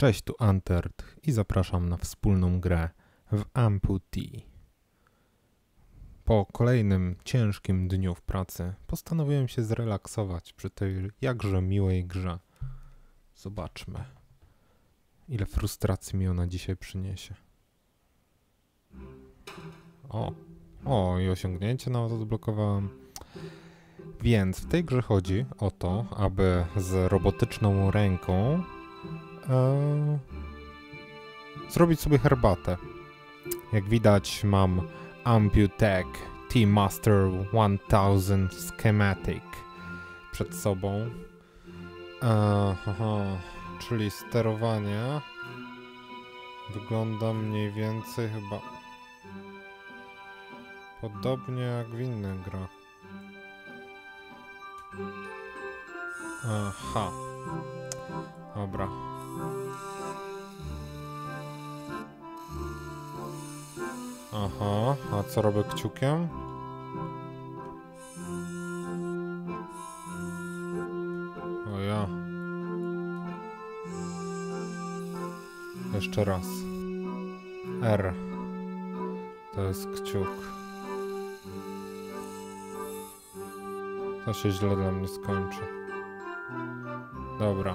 Cześć, tu Antert i zapraszam na wspólną grę w Amputee. Po kolejnym ciężkim dniu w pracy postanowiłem się zrelaksować przy tej jakże miłej grze. Zobaczmy, ile frustracji mi ona dzisiaj przyniesie. O, o i osiągnięcie nawet odblokowałem. Więc w tej grze chodzi o to, aby z robotyczną ręką e, zrobić sobie herbatę. Jak widać mam Amputec T-Master 1000 Schematic przed sobą. E, aha, czyli sterowanie wygląda mniej więcej chyba podobnie jak w innych grach. Aha. Dobra. Aha, a co robię kciukiem? O ja. Jeszcze raz. R. To jest kciuk. To się źle dla mnie skończy. Dobra.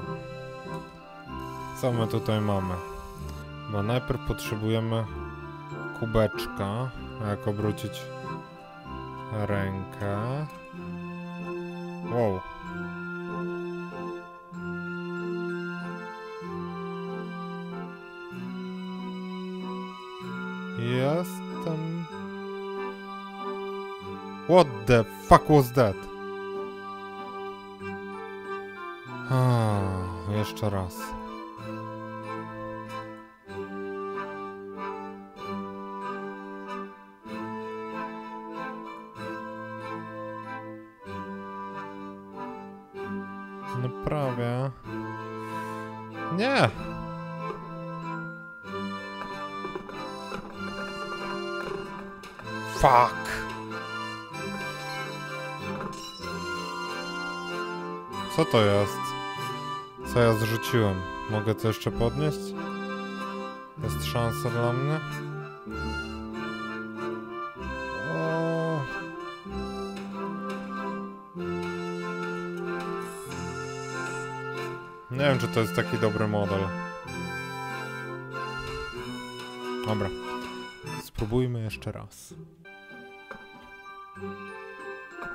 Co my tutaj mamy? Bo najpierw potrzebujemy kubeczka. Jak obrócić rękę. Wow. Jestem... What the fuck was that? A, jeszcze raz. Nie! Fuck! Co to jest? Co ja zrzuciłem? Mogę to jeszcze podnieść? Jest szansa dla mnie? Nie wiem, czy to jest taki dobry model. Dobra. Spróbujmy jeszcze raz.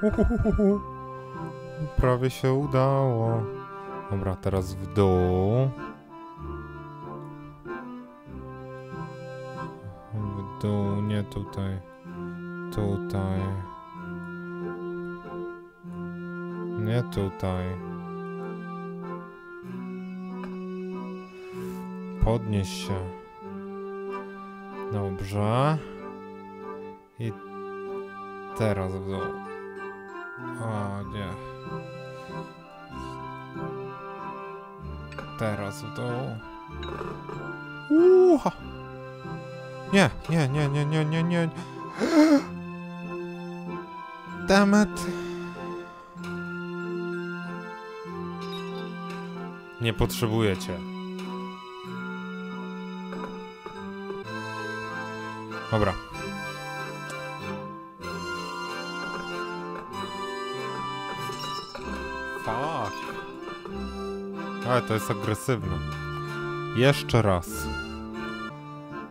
Uhuhuhu. Prawie się udało. Dobra, teraz w dół. W dół, nie tutaj. Tutaj. Nie tutaj. Podnieś się. Dobrze. I teraz w dół. O nie. Teraz w dół. Uha. Nie, nie, nie, nie, nie, nie, nie. Dammit. Nie potrzebuję cię. Dobra. Fuck. Ale to jest agresywne. Jeszcze raz.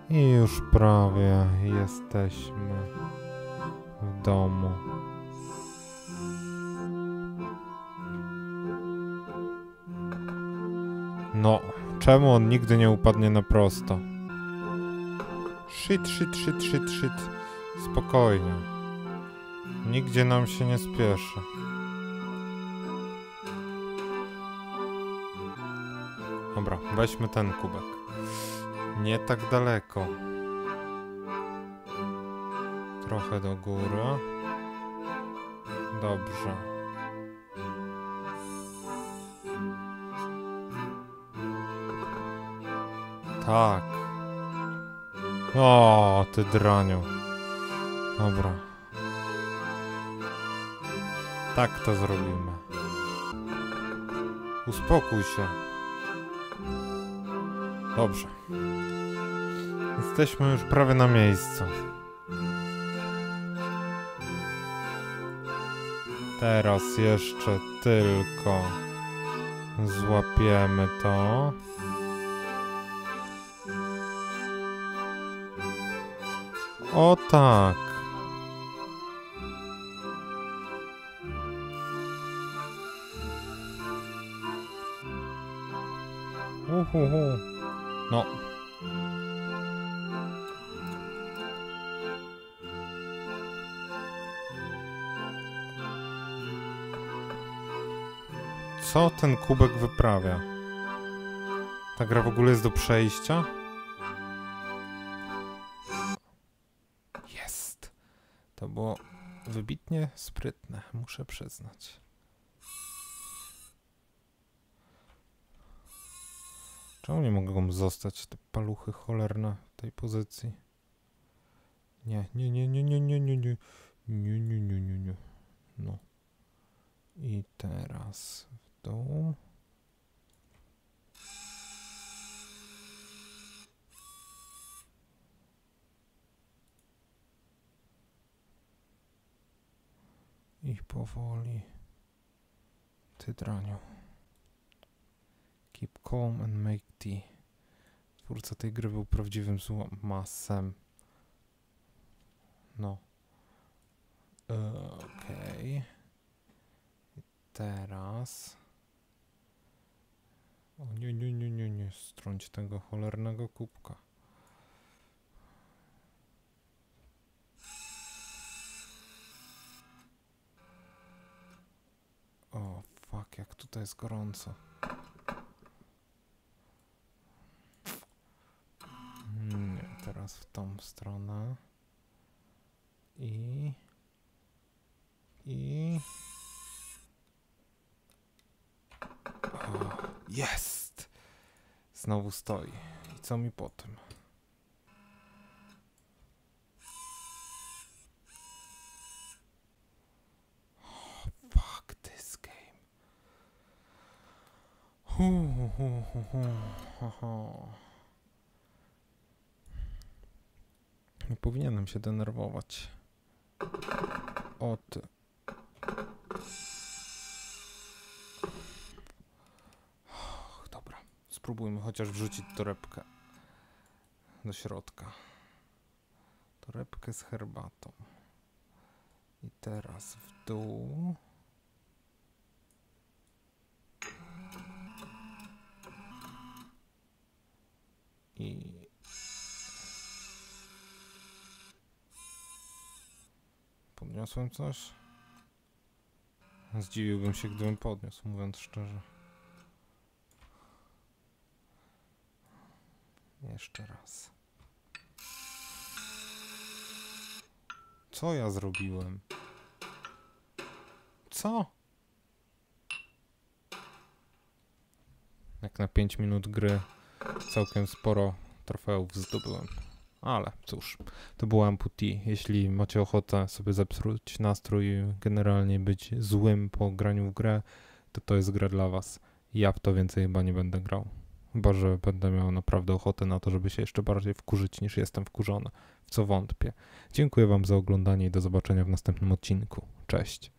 I już prawie jesteśmy w domu. No, czemu on nigdy nie upadnie na prosto? Shit, shit, shit, shit, shit. Spokojnie. Nigdzie nam się nie spieszy. Dobra, weźmy ten kubek. Nie tak daleko. Trochę do góry. Dobrze. Tak. O, ty draniu. Dobra. Tak to zrobimy. Uspokój się. Dobrze. Jesteśmy już prawie na miejscu. Teraz jeszcze tylko złapiemy to. O tak. Uhuhu. No. Co ten kubek wyprawia? Ta gra w ogóle jest do przejścia? To było wybitnie sprytne, muszę przyznać. Czemu nie mogą zostać te paluchy cholerne w tej pozycji? Nie, nie, nie, nie, nie, nie, nie, nie, nie, nie, nie, nie, nie. No. I teraz w dół. I powoli. Ty draniu. Keep calm and make tea. Twórca tej gry był prawdziwym złamasem. No. Okej. I Teraz. O nie, nie, nie, nie, nie. Strąć tego cholernego kubka. O, fuck, jak tutaj jest gorąco. Nie, teraz w tą stronę. I. I. O, jest! Znowu stoi. I co mi po tym? Nie powinienem się denerwować. O ty. Dobra, spróbujmy chociaż wrzucić torebkę do środka. Torebkę z herbatą. I teraz w dół. I Podniosłem coś? Zdziwiłbym się, gdybym podniósł, mówiąc szczerze. Jeszcze raz. Co ja zrobiłem? Co? Jak na 5 minut gry całkiem sporo trofeów zdobyłem. Ale cóż, to było amputee. Jeśli macie ochotę sobie zepsuć nastrój, generalnie być złym po graniu w grę, to to jest gra dla was. Ja w to więcej chyba nie będę grał. Chyba, że będę miał naprawdę ochotę na to, żeby się jeszcze bardziej wkurzyć niż jestem wkurzony, w co wątpię. Dziękuję wam za oglądanie i do zobaczenia w następnym odcinku. Cześć.